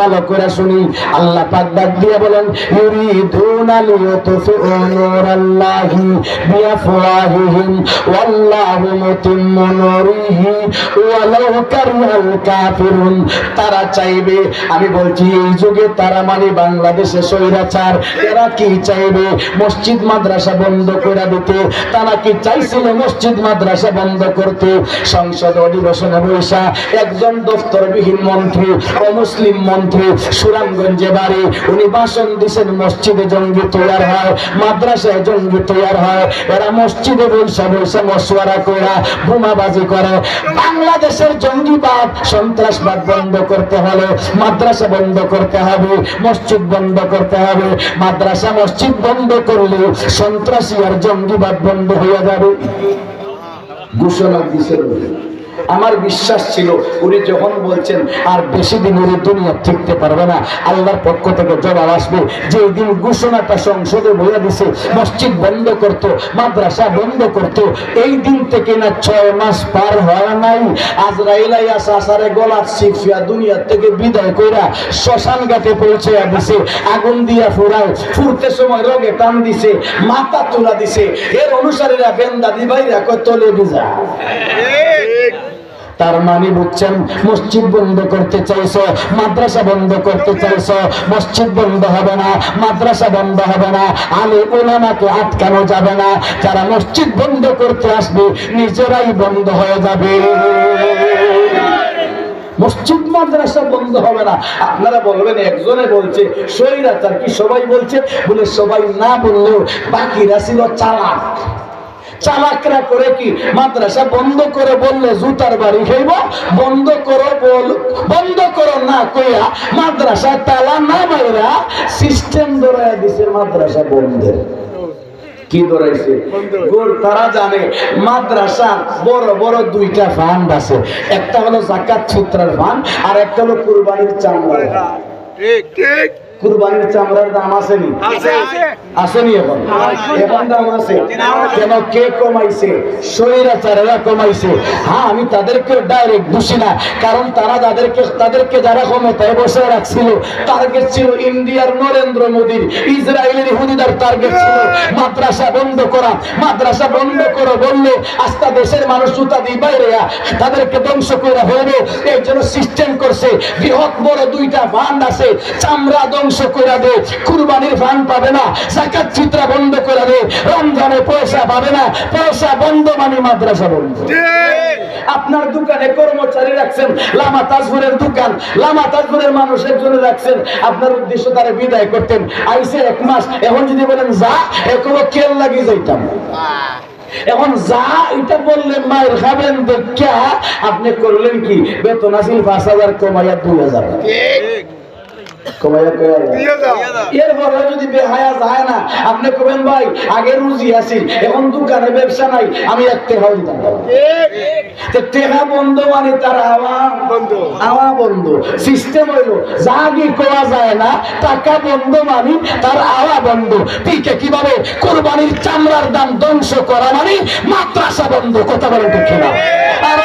ভালো করে শুনি। আল্লাহ পাক ডাক দিয়ে বলেন, ইউরিদুনা লিয়াতফিউ নূরাল্লাহি বিআফওয়াহিহিম, ওয়াল্লাহু মুতিম্মু নূরিহি, ওয়ালাউ কারিহাল কাফিরুন। তারা চাইবে, আমি বলছি, এই যুগে তারা মানে বাংলাদেশে স্বৈরাচার। এরা কি চাইবে? মসজিদ, মাদ্রাসা বন্ধ করে দিতে। তারা কি চাইছিল মসজিদ, মাদ্রাসা বন্ধ করতে? সংসদ অধিবেশনে বৈশা একজন দফতরবিহীন মন্ত্রী, অমুসলিম মন্ত্রী সুরামগঞ্জে বাড়ি। উনি ভাষণ দিছেন, মসজিদে জঙ্গি তৈয়ার হয়, মাদ্রাসায় জঙ্গি তৈয়ার হয়। এরা মসজিদে বৈশা বৈশা মশওয়ারা করা বোমাবাজি করে। বাংলাদেশের জঙ্গিবাদ সন্ত্রাসবাদ বন্ধ করতে হলে মাদ্রাসা বন্ধ করতে হবে, মসজিদ বন্ধ করতে হবে। মাদ্রাসা, মসজিদ বন্ধ করলে সন্ত্রাসী আর জঙ্গিবাদ বন্ধ হয়ে যাবে। ঘোষণা দিছে আমার বিশ্বাস ছিল, উনি যখন বলছেন, আর বেশি দিন উনি দুনিয়া ঠিকতে পারবে না, আল্লাহর পক্ষ থেকে জবাব আসবে। যে দিন ঘোষণাটা সংসদে বলে দিছে, মসজিদ বন্ধ করত, মাদ্রাসা বন্ধ করত, এই দিন থেকে না ছয় মাস পার হয় নাই। আজরাইলাই আসারে গলার শিফিয়া দুনিয়া থেকে বিদায় কইরা শ্মশান ঘাটে পৌঁছে দিছে, আগুন দিয়া ফুরায়, ফুরতে সময় রোগে টান দিছে, মাথা তুলা দিছে। এর অনুসারীরা বেন্দা দিবাইরা কয় তলে বিজা তার মানে বুঝছেন, মসজিদ বন্ধ করতে চাইছ, মাদ্রাসা বন্ধ করতে চাইছ, মসজিদ বন্ধ হবে না, মাদ্রাসা বন্ধ হবে না, আলে ওলামাকে আটকানো যাবে না, যারা মসজিদ বন্ধ করতে আসবে, নিজেরাই বন্ধ হয়ে যাবে। মসজিদ, মাদ্রাসা বন্ধ হবে না। আপনারা বলবেন, একজনে বলছে, সৈরাচার কি সবাই বলছে? বলে সবাই না বললেও বাকিরা ছিল চালাক। চালাকরা করে কি? মাদ্রাসা বন্ধ করে বললে জুতার বাড়ি খাইব? বন্ধ করো বল, বন্ধ করো না কইয়া মাদ্রাসা তালা না মাইরা সিস্টেম ধরাইয়া দিছে মাদ্রাসা বন্ধের। কি ধরাইছে তারা জানে মাদ্রাসা বড় বড় দুইটা ফান্ড আছে। একটা হলো জাকাত ছুত্রার ফান্ড আর একটা হলো কুরবানির fund। ঠিক ঠিক। কুরবানির চামড়ার দাম আসেনি। আসেনি এখন। এখন দাম আছে কেন কে কমাইছে? স্বৈরাচারেরা কমাইছে। হ্যাঁ আমি তাদেরকে ডাইরেক্ট বুঝি না। কারণ তারা যাদেরকে তাদেরকে যারা ক্ষমতায় বসে রাখছিল টার্গেট ছিল ইন্ডিয়ার নরেন্দ্র মোদীর। ইসরায়েলের হুদিদার টার্গেট ছিল মাদ্রাসা বন্ধ করা। মাদ্রাসা বন্ধ করো বললে আস্থা দেশের মানুষ জুতা দিয়ে বাইরে তাদেরকে ধ্বংস করে হবে এই জন্য সিস্টেম করছে। বৃহৎ বড় দুইটা ফান্ড আছে। চামড়া ধ্বংস করে দে কুরবানির ফান্ড পাবে না জাকাত চিত্রা বন্ধ করে দে রমজানে পয়সা পাবে না পয়সা বন্ধ মানে মাদ্রাসা বন্ধ। ঠিক আপনার দোকানে কর্মচারী রাখছেন লামা তাজপুরের দোকান লামা তাজপুরের মানুষ একজনে রাখছেন আপনার উদ্দেশ্য তারা বিদায় করতেন আইসে এক মাস এখন যদি বলেন যা এখনও কেল লাগিয়ে যাইতাম। এখন যা এটা বললে মায়ের খাবেন দেখা আপনি করলেন কি? বেতন আসিল পাঁচ হাজার কমাইয়া দুই হাজার। এরপরে যদি বেহায়া যায় না আপনি কবেন ভাই আগে রুজি আছি এখন দোকানে ব্যবসা নাই আমি এক টেকা দিতাম টেকা বন্ধ মানে তার হাওয়া? বন্ধ। হাওয়া বন্ধ। সিস্টেম হইল যা কি করা যায় না টাকা বন্ধ মানে তার হাওয়া বন্ধ। ঠিক কীভাবে কোরবানির চামড়ার দাম ধ্বংস করা মানে মাদ্রাসা বন্ধ কথা বলেন ঠিক না